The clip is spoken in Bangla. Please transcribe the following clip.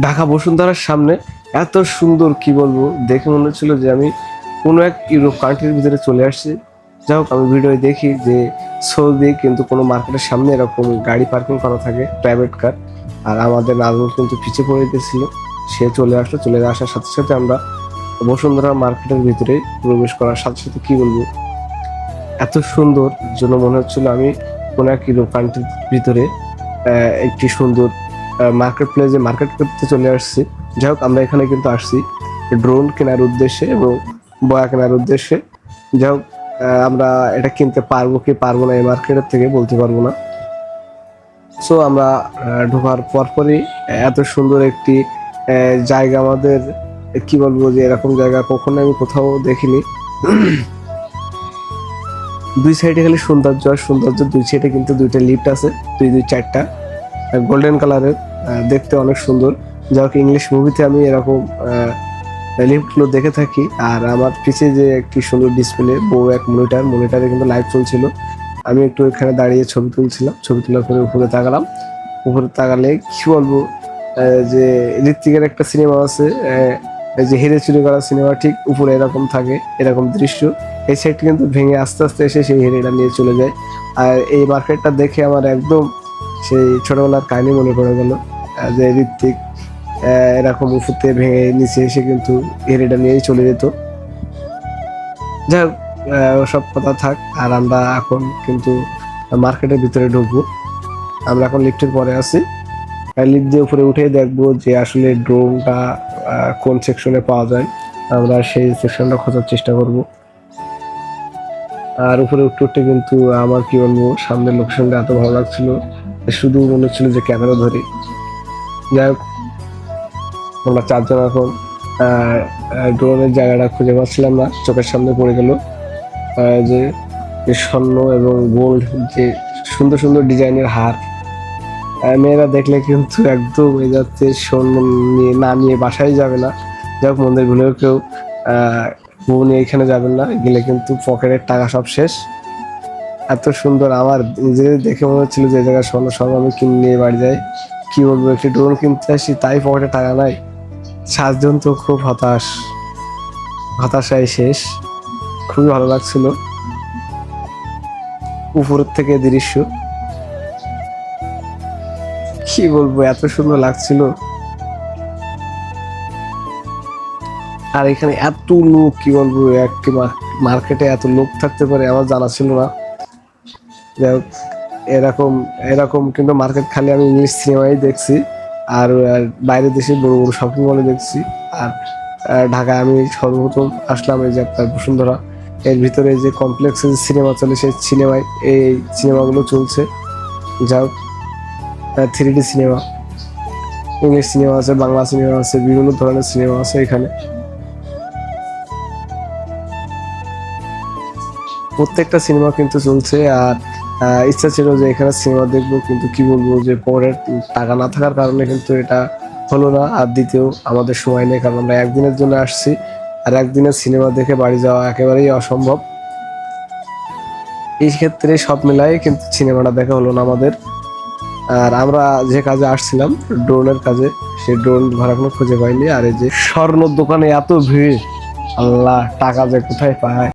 ঢাকা বসুন্ধরার সামনে এত সুন্দর, কি বলব? দেখে মনে হচ্ছিল যে আমি কোনো এক ইউরোপ কান্ট্রির ভিতরে চলে আসছি। যাই হোক, আমি ভিডিও দেখি যে সৌদি কিন্তু কোনো মার্কেটের সামনে এরকম গাড়ি পার্কিং করা থাকে প্রাইভেট কার আর আমাদের নাজমুল কিন্তু পিছিয়ে পড়ে গেছিল। সে চলে আসলো, চলে আসার সাথে সাথে আমরা বসুন্ধরা মার্কেটের ভিতরে প্রবেশ করার সাথে সাথে কী বলব? এত সুন্দর জন্য মনে হচ্ছিল আমি কোনো এক ইউরোপ কান্ট্রির ভিতরে একটি সুন্দর মার্কেট প্লেসে মার্কেট করতে চলে আসছি। যাই হোক আমরা এখানে কিন্তু আসছি ড্রোন কেনার উদ্দেশ্যে এবং বয়া কেনার উদ্দেশ্যে। যাই হোক আমরা এটা কিনতে পারব কি পারব না এই মার্কেটের থেকে বলতে পারব না। সো আমরা ঢোকার পরপরই এত সুন্দর একটি জায়গা আমাদের, কি বলব যে এরকম জায়গা কখনো আমি কোথাও দেখিনি। দুই সাইডে খালি সৌন্দর্য, আর সৌন্দর্য দুই সাইডে কিন্তু দুইটা লিফট আছে, দুই দুই, চারটা। গোল্ডেন কালারের দেখতে অনেক সুন্দর। যা হোক ইংলিশ মুভিতে আমি এরকম লিফটগুলো দেখে থাকি। আর আমার পিছে যে একটি সুন্দর ডিসপ্লে বড় এক মনিটার মনিটারে কিন্তু লাইভ চলছিল। আমি একটু এখানে দাঁড়িয়ে ছবি তুলছিলাম, ছবি তোলার পরে উপরে তাকালাম। উপরে তাকালে কি বলব যে ঋত্বিকের একটা সিনেমা আছে যে হেরে চুরি করা সিনেমা ঠিক উপরে এরকম থাকে, এরকম দৃশ্য। এই সাইডটা কিন্তু ভেঙে আস্তে আস্তে এসে সেই হেরেটা নিয়ে চলে যায়। আর এই মার্কেটটা দেখে আমার একদম সেই ছোটবেলার কাহিনী মনে পড়ে গেল যে ঋত্বিক এরকম উফুতে ভেঙে নিচে এসে কিন্তু হিরেটা নিয়েই চলে যেত। যাই হোক ওসব কথা থাক, আর আমরা এখন কিন্তু মার্কেটের ভিতরে ঢুকবো। আমরা এখন লিফটের পরে আছি। লিফট দিয়ে উপরে উঠে দেখব যে আসলে ড্রোনটা কোন সেকশনে পাওয়া যায়। আমরা সেই সেকশনটা খোঁজার চেষ্টা করব। আর উপরে উঠতে উঠতে কিন্তু আমার কি বলব, সামনের লোকেশনটা এত ভালো লাগছিল। শুধু মনে হচ্ছিল যে ক্যামেরা ধরি। যাই হোক, আমরা চারজন এখন ড্রোনের জায়গাটা খুঁজে পাচ্ছিলাম না, চোখের সামনে পড়ে গেল। যে স্বর্ণ এবং গোল্ড যে সুন্দর সুন্দর ডিজাইনের হার। মেয়েরা দেখলে কিন্তু একদম এ যাচ্ছে স্বর্ণ নিয়ে, না নিয়ে বাসায় যাবে না। যাই হোক, মন্দির ভুলেও কেউ বউ নিয়ে এখানে যাবেন না। গেলে কিন্তু পকেটের টাকা সব শেষ। এত সুন্দর আমার নিজেদের দেখে মনে হচ্ছিল যে জায়গায় স্বর্ণ সব আমি কিনে নিয়ে বাড়ি যাই। কি বলব, একটি ড্রোন কিনতে আসি, তাই পকেটে টাকা নাই। সাতজন তো খুব হতাশ। হতাশায় শেষ। খুবই ভালো লাগছিল। উপরের থেকে দৃশ্য। কি বলব, এত সুন্দর লাগছিল। আর এখানে এত লোক, কি বলব, একটি মার্কেটে এত লোক থাকতে পারে, আমার জানা ছিল না। এরকম এরকম কিন্তু মার্কেট খালি আমি ইংলিশ সিনেমাই দেখছি, আর বাইরের দেশে বড় বড় শপিং মলে দেখছি, আর ঢাকায় আমি সর্বপ্রথম আসলাম এই যে আপনার বসুন্ধরা। এর ভিতরে যে কমপ্লেক্সে যে সিনেমা চলে, সেই সিনেমায় এই সিনেমাগুলো চলছে। যা three D cinema English cinema আছে, বাংলা সিনেমা আছে, বিভিন্ন ধরনের সিনেমা আছে এখানে। প্রত্যেকটা সিনেমা কিন্তু চলছে, আর ইচ্ছা ছিল যে এখানে সিনেমা দেখব, কিন্তু কি বলব যে পরের টাকা না থাকার কারণে কিন্তু এটা হলো না। আর দ্বিতীয়, আমাদের সময় নেই, কারণ আমরা একদিনের জন্য আসছি, আর একদিনের সিনেমা দেখে বাড়ি যাওয়া একেবারেই অসম্ভব। এই ক্ষেত্রে সব মিলাই কিন্তু সিনেমাটা দেখা হলো না আমাদের। আর আমরা যে কাজে আসছিলাম ড্রোনের কাজে সে ড্রোন ভাড়া কোনো খুঁজে পাইনি। আর এই যে স্বর্ণ দোকানে এত ভিড়, আল্লাহ, টাকা যে কোথায় পায়?